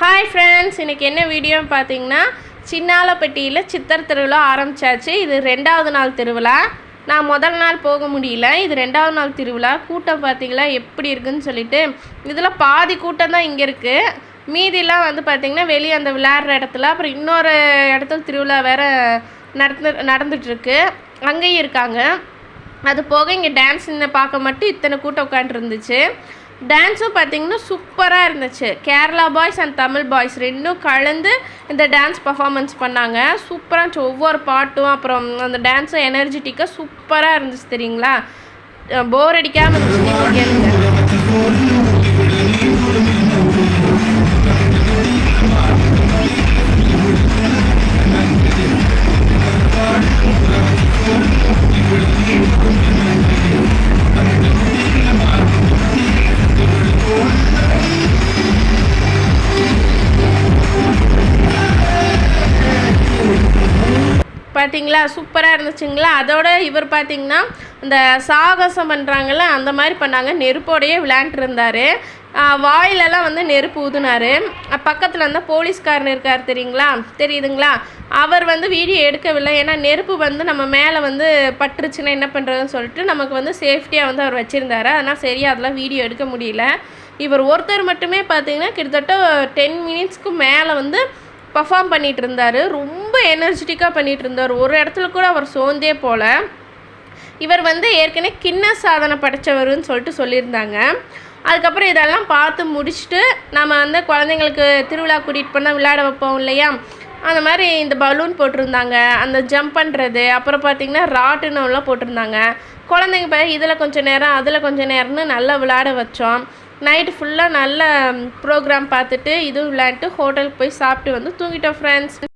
Hi friends இன்றைக்கி என்ன வீடியோன்னு பார்த்தீங்கன்னா சின்னாலப்பட்டியில் சித்தர் திருவிழா ஆரம்பித்தாச்சு இது ரெண்டாவது நாள் திருவிழா. நான் முதல் நாள் போக முடியல. இது ரெண்டாவது நாள் திருவிழா. கூட்டம் பார்த்தீங்களா எப்படி இருக்குன்னு சொல்லிட்டு இதில் பாதி கூட்டம் தான் இங்கே இருக்குது மீதிலாம் வந்து பார்த்திங்கன்னா வெளியே அந்த விளையாடுற இடத்துல அப்புறம் இன்னொரு இடத்துல திருவிழா வேறு நடந்து நடந்துகிட்ருக்கு அங்கேயும் இருக்காங்க. அது போக இங்கே டான்ஸ் பார்க்க மட்டும் இத்தனை கூட்டம் உட்காந்துருந்துச்சு டான்ஸும் பார்த்தீங்கன்னா சூப்பராக இருந்துச்சு. Kerala boys and Tamil boys ரெண்டும் கலந்து இந்த டான்ஸ் பர்ஃபாமன்ஸ் பண்ணாங்க. சூப்பராக இருந்துச்சு. ஒவ்வொரு பாட்டும் அப்புறம் அந்த டான்ஸும் எனர்ஜெட்டிக்காக சூப்பராக இருந்துச்சு தெரியுங்களா? போர் அடிக்காமல் இருந்துச்சு. கேளுங்க பார்த்தீங்களா சூப்பராக இருந்துச்சுங்களா? அதோட இவர் பார்த்தீங்கன்னா இந்த சாகசம் பண்ணுறாங்கல்ல அந்த மாதிரி பண்ணாங்க. நெருப்போடையே விளையாண்டுருந்தார். இருந்தார் வாயிலெல்லாம் வந்து நெருப்பு ஊதுனார். பக்கத்தில் வந்து போலீஸ்காரன் இருக்கார் தெரியுங்களா? தெரியுதுங்களா? அவர் வந்து வீடியோ எடுக்கவில்லை. ஏன்னா நெருப்பு வந்து நம்ம மேலே வந்து பட்டுருச்சுன்னா என்ன பண்ணுறதுன்னு சொல்லிட்டு நமக்கு வந்து சேஃப்டியாக வந்து அவர் வச்சுருந்தாரு. அதனால் சரியாக அதெல்லாம் வீடியோ எடுக்க முடியல. இவர் ஒருத்தர் மட்டுமே பார்த்தீங்கன்னா கிட்டத்தட்ட டென் மினிட்ஸ்க்கு மேலே வந்து பர்ஃபார்ம் பண்ணிகிட்டு இருந்தார். ரொம்ப எனர்ஜெட்டிக்காக பண்ணிகிட்டு இருந்தார் ஒரு இடத்துல கூட அவர் சோர்ந்தே போல. இவர் வந்து ஏற்கனவே கிண்ண சாதனை படைத்தவர்னு சொல்லிட்டு சொல்லியிருந்தாங்க. அதுக்கப்புறம் இதெல்லாம் பார்த்து முடிச்சுட்டு நம்ம வந்து குழந்தைங்களுக்கு திருவிழா கூட்டிகிட்டு போனால் விளையாட வைப்போம் இல்லையா? அந்த மாதிரி இந்த பலூன் போட்டிருந்தாங்க. அந்த ஜம்ப் பண்ணுறது அப்புறம் பார்த்திங்கன்னா ராட்டினம்லாம் போட்டிருந்தாங்க. குழந்தைங்க இப்போ இதில் கொஞ்சம் நேரம் அதில் கொஞ்சம் நேரம்னு நல்லா விளையாட வச்சோம். நைட்டு ஃபுல்லாக நல்ல ப்ரோக்ராம் பார்த்துட்டு இதுவும் விளையாண்டுட்டு ஹோட்டலுக்கு போய் சாப்பிட்டு வந்து தூங்கிட்டோம் ஃப்ரெண்ட்ஸ்